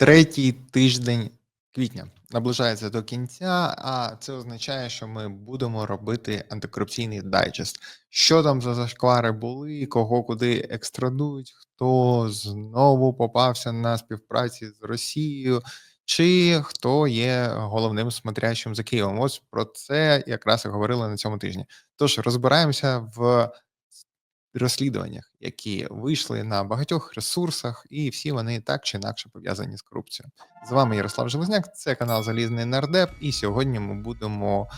Третій тиждень квітня наближається до кінця, а це означає, що ми будемо робити антикорупційний дайджест. Що там за зашквари були, кого куди екстрадують, хто знову попався на співпраці з Росією, чи хто є головним смотрящим за Києвом. Ось про це якраз і говорили на цьому тижні. Тож розбираємося в розслідуваннях, які вийшли на багатьох ресурсах, і всі вони так чи інакше пов'язані з корупцією. З вами Ярослав Железняк, це канал Залізний Нардеп, і сьогодні ми будемо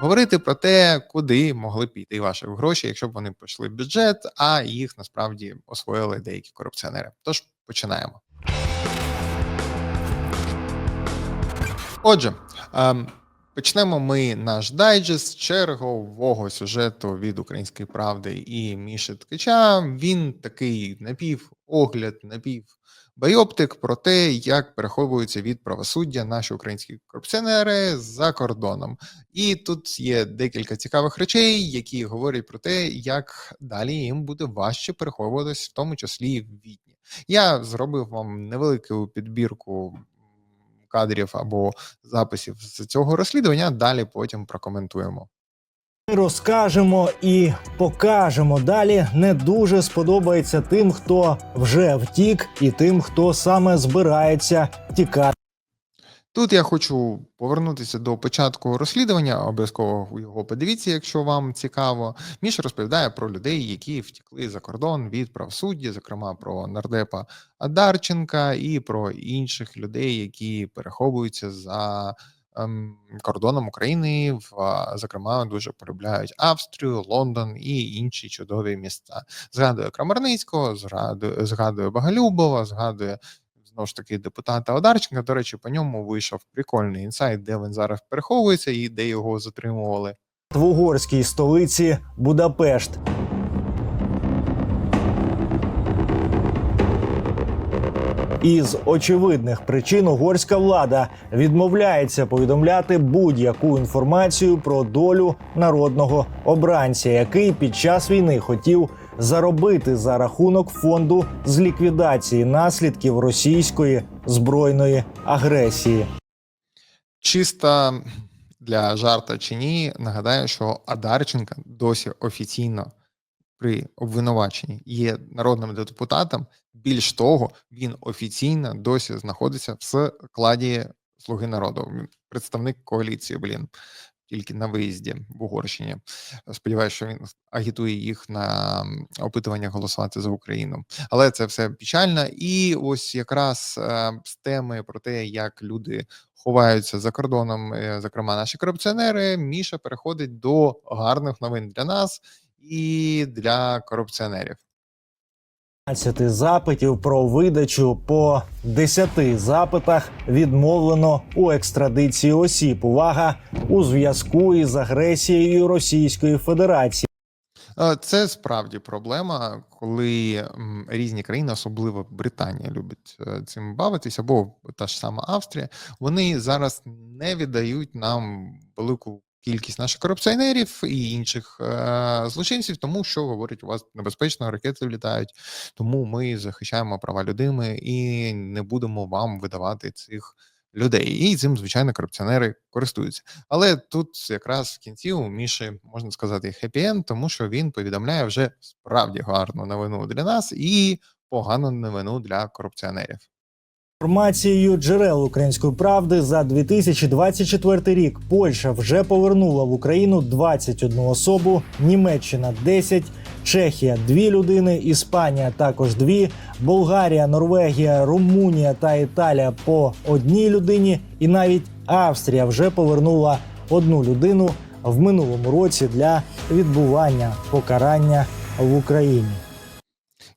говорити про те, куди могли піти ваші гроші, якщо б вони пішли в бюджет, а їх насправді освоїли деякі корупціонери. Тож починаємо. Отже, ем, Почнемо ми наш дайджест чергового сюжету від Української правди і Міші Ткача. Він такий напів-огляд, напів-байоптик про те, як переховуються від правосуддя наші українські корупціонери за кордоном. І тут є декілька цікавих речей, які говорять про те, як далі їм буде важче переховуватись, в тому числі в Відні. Я зробив вам невелику підбірку кадрів або записів з цього розслідування. Далі потім прокоментуємо. Розкажемо і покажемо далі. Не дуже сподобається тим, хто вже втік, і тим, хто саме збирається тікати. Тут я хочу повернутися до початку розслідування. Обов'язково його подивіться, якщо вам цікаво. Міш розповідає про людей, які втекли за кордон від правосуддя, зокрема про нардепа Адарченка і про інших людей, які переховуються за ем, кордоном України, в зокрема дуже полюбляють Австрію, Лондон і інші чудові міста. Згадує Крамарницького, згадує, згадує Боголюбова, згадує знову ж таки депутата Одарченка. До речі, по ньому вийшов прикольний інсайт, де він зараз переховується і де його затримували. В угорській столиці Будапешт. Із очевидних причин угорська влада відмовляється повідомляти будь-яку інформацію про долю народного обранця, який під час війни хотів заробити за рахунок фонду з ліквідації наслідків російської збройної агресії. Чисто для жарта чи ні, нагадаю, що Адарченка досі офіційно при обвинуваченні є народним депутатом. Більш того, він офіційно досі знаходиться в складі Слуги народу. Представник коаліції, блін, тільки на виїзді в Угорщині. Сподіваюся, що він агітує їх на опитування голосувати за Україну. Але це все печально. І ось якраз е, з теми про те, як люди ховаються за кордоном, е, зокрема наші корупціонери. Міша переходить до гарних новин для нас і для корупціонерів. 15 запитів про видачу по 10 запитах відмовлено у екстрадиції осіб. Увага у зв'язку із агресією Російської Федерації. Це справді проблема, коли різні країни, особливо Британія, любить е, цим бавитись, або та ж сама Австрія. Вони зараз не віддають нам велику кількість наших корупціонерів і інших е, злочинців, тому що говорять, у вас небезпечно ракети влітають, тому ми захищаємо права людини і не будемо вам видавати цих людей. І цим, звичайно, корупціонери користуються. Але тут якраз в кінці у Міші можна сказати хеппі-енд, тому що він повідомляє вже справді гарну новину для нас і погану новину для корупціонерів. Інформацією джерел української правди за 2024 рік Польща вже повернула в Україну 21 особу, Німеччина 10, Чехія 2 людини, Іспанія також 2, Болгарія, Норвегія, Румунія та Італія по одній людині, і навіть Австрія вже повернула одну людину в минулому році для відбування покарання в Україні.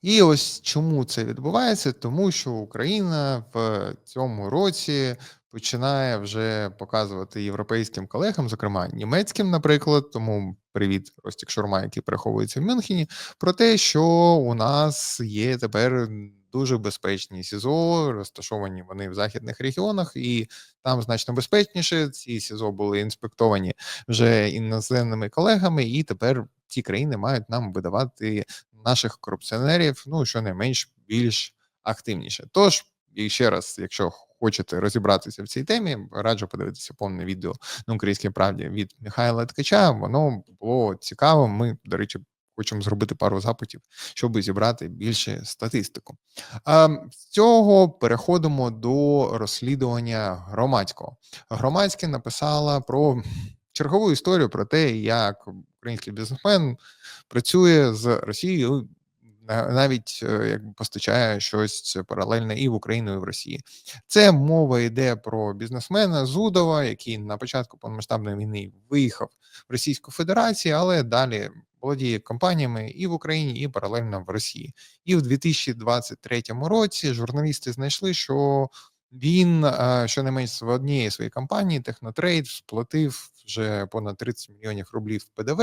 І ось чому це відбувається? Тому що Україна в цьому році починає вже показувати європейським колегам, зокрема німецьким, наприклад, тому привіт, Ростік Шурма, який переховується в Мюнхені, про те, що у нас є тепер дуже безпечні СІЗО, розташовані вони в західних регіонах, і там значно безпечніше. Ці СІЗО були інспектовані вже іноземними колегами, і тепер ті країни мають нам видавати наших корупціонерів, ну що не менш більш активніше. Тож і ще раз, якщо хочете розібратися в цій темі, раджу подивитися повне відео на українській правді від Михайла Ткача. Воно було цікаво. Ми, до речі, хочемо зробити пару запитів, щоб зібрати більше статистику. З цього переходимо до розслідування громадського. Громадське написала про чергову історію про те, як український бізнесмен працює з Росією. на- Навіть е, якби постачає щось паралельне і в Україну, і в Росії. Це мова йде про бізнесмена Зудова, який на початку повномасштабної війни виїхав в Російську Федерацію, але далі володіє компаніями і в Україні, і паралельно в Росії. І в 2023 році журналісти знайшли, що він е, щонайменш в однієї своєї компанії Технотрейд сплатив вже понад 30 мільйонів рублів ПДВ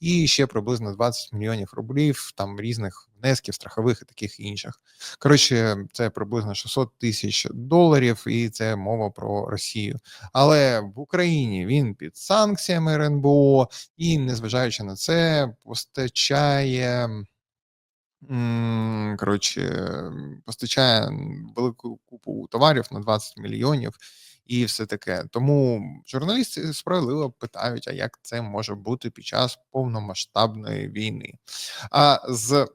і ще приблизно 20 мільйонів рублів там різних внесків, страхових і таких інших. Коротше, це приблизно 600 тисяч доларів, і це мова про Росію. Але в Україні він під санкціями РНБО, і незважаючи на це, постачає. Коротше, постачає велику купу товарів на 20 мільйонів і все таке. Тому журналісти справедливо питають, а як це може бути під час повномасштабної війни? А з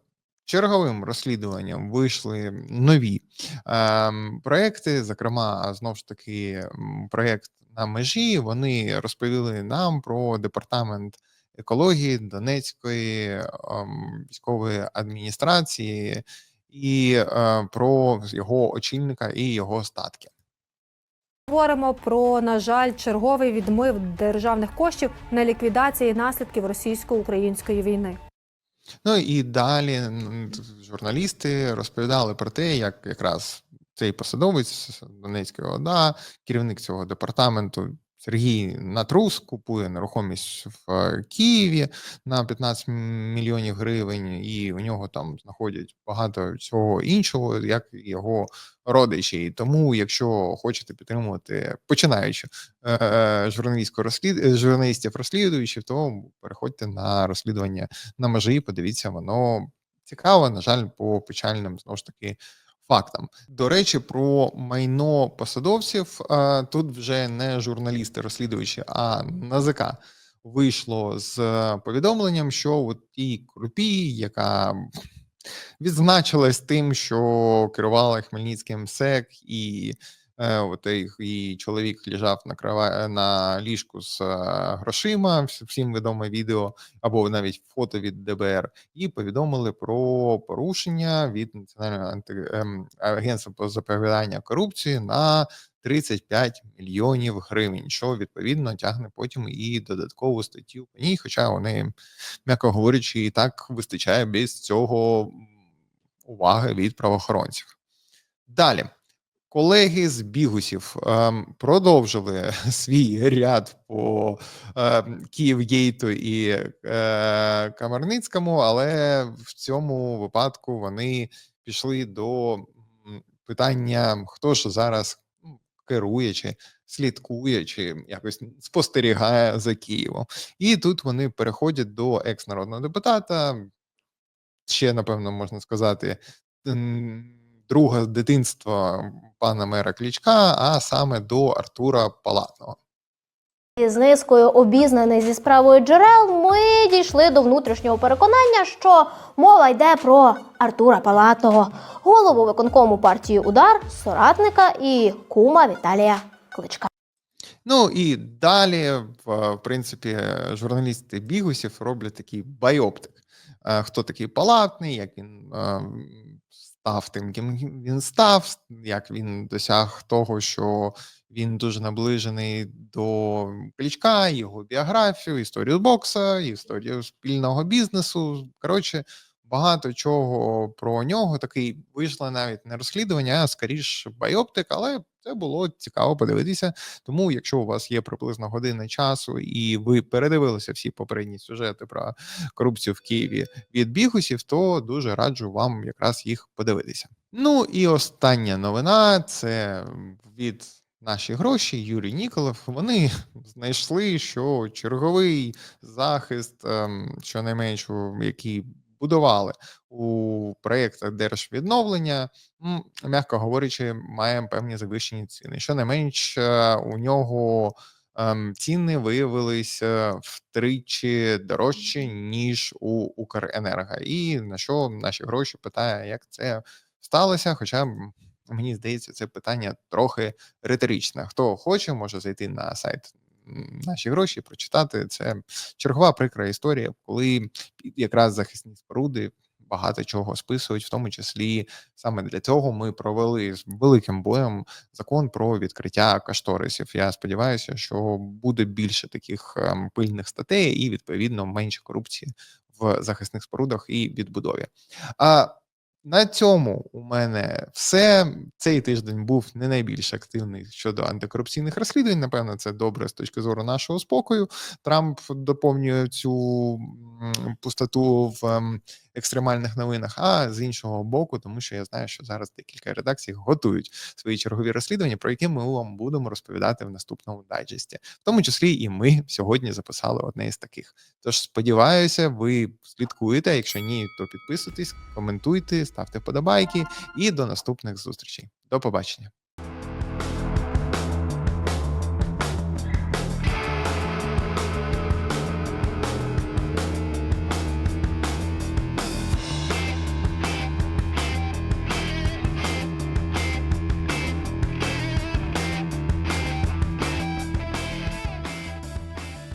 черговим розслідуванням вийшли нові ем, проекти. Зокрема, знову ж таки, проект на межі. Вони розповіли нам про департамент екології Донецької ем, військової адміністрації і е, про його очільника і його статки. Говоримо про, на жаль, черговий відмив державних коштів на ліквідації наслідків російсько-української війни. Ну і далі журналісти розповідали про те, як якраз цей посадовець Донецької ОДА, керівник цього департаменту Сергій Натрус купує нерухомість в е, Києві на 15 мільйонів гривень, і у нього там знаходять багато всього іншого, як його родичі. І тому, якщо хочете підтримувати починаючи е, журналістського розслід... е, журналістів розслідуючих, то переходьте на розслідування на межі. Подивіться, воно цікаво. На жаль, по печальним знову ж таки фактам. До речі, про майно посадовців е, тут вже не журналісти розслідуючі, а НАЗК вийшло з повідомленням, що от тій крупі, яка відзначилась тим, що керувала Хмельницьким СЕК і от і, і чоловік лежав на крава на ліжку з е, грошима. Всім відоме відео або навіть фото від ДБР, і повідомили про порушення від національного анти, ем, агентства по запобігання корупції на 35 мільйонів гривень, що відповідно тягне потім і додаткову статтю по ній, хоча вони, м'яко говорячи, і так вистачає без цього уваги від правоохоронців. Далі. Колеги з Бігусів ем, продовжили свій ряд по ем, Київгейту і е, Камерницькому, але в цьому випадку вони пішли до питання, хто ж зараз керує чи слідкує, чи якось спостерігає за Києвом. І тут вони переходять до екс-народного депутата, ще напевно можна сказати, друга з дитинства пана мера Клічка, а саме до Артура Палатного. З низкою обізнаних зі справою джерел ми дійшли до внутрішнього переконання, що мова йде про Артура Палатного, голову виконкому партії Удар, соратника і кума Віталія Кличка. Ну і далі, в, принципі, журналісти Бігусів роблять такий байоптик. Е, Хто такий палатний, як він е, став тим, ким він став, як він досяг того, що він дуже наближений до Кличка, його біографію, історію бокса, історію спільного бізнесу. Коротше, багато чого про нього. Такий вийшло навіть не розслідування, а скоріш байоптик, але це було цікаво подивитися. Тому, якщо у вас є приблизно година часу, і ви передивилися всі попередні сюжети про корупцію в Києві від бігусів, то дуже раджу вам якраз їх подивитися. Ну і остання новина це від наші гроші. Юрій Ніколов. Вони знайшли, що черговий захист, ем, щонайменш, у- який будували у проєктах держвідновлення, м'яко говорячи, має певні завищені ціни. Що не менш, е, у нього ем, ціни виявилися втричі дорожчі, ніж у Укренерго. І на що наші гроші питає, як це сталося? Хоча мені здається, це питання трохи риторичне. Хто хоче, може зайти на сайт наші гроші, прочитати. Це чергова прикра історія, коли якраз захисні споруди багато чого списують, в тому числі саме для цього ми провели з великим боєм закон про відкриття кашторисів. Я сподіваюся, що буде більше таких ем, пильних статей і відповідно менше корупції в захисних спорудах і відбудові. А на цьому у мене все. Цей тиждень був не найбільш активний щодо антикорупційних розслідувань. Напевно, це добре з точки зору нашого спокою. Трамп доповнює цю пустоту в ем, екстремальних новинах. А з іншого боку, тому що я знаю, що зараз декілька редакцій готують свої чергові розслідування, про які ми вам будемо розповідати в наступному дайджесті. В тому числі і ми сьогодні записали одне із таких. Тож сподіваюся, ви слідкуєте. Якщо ні, то підписуйтесь, коментуйте, ставте вподобайки і до наступних зустрічей. До побачення.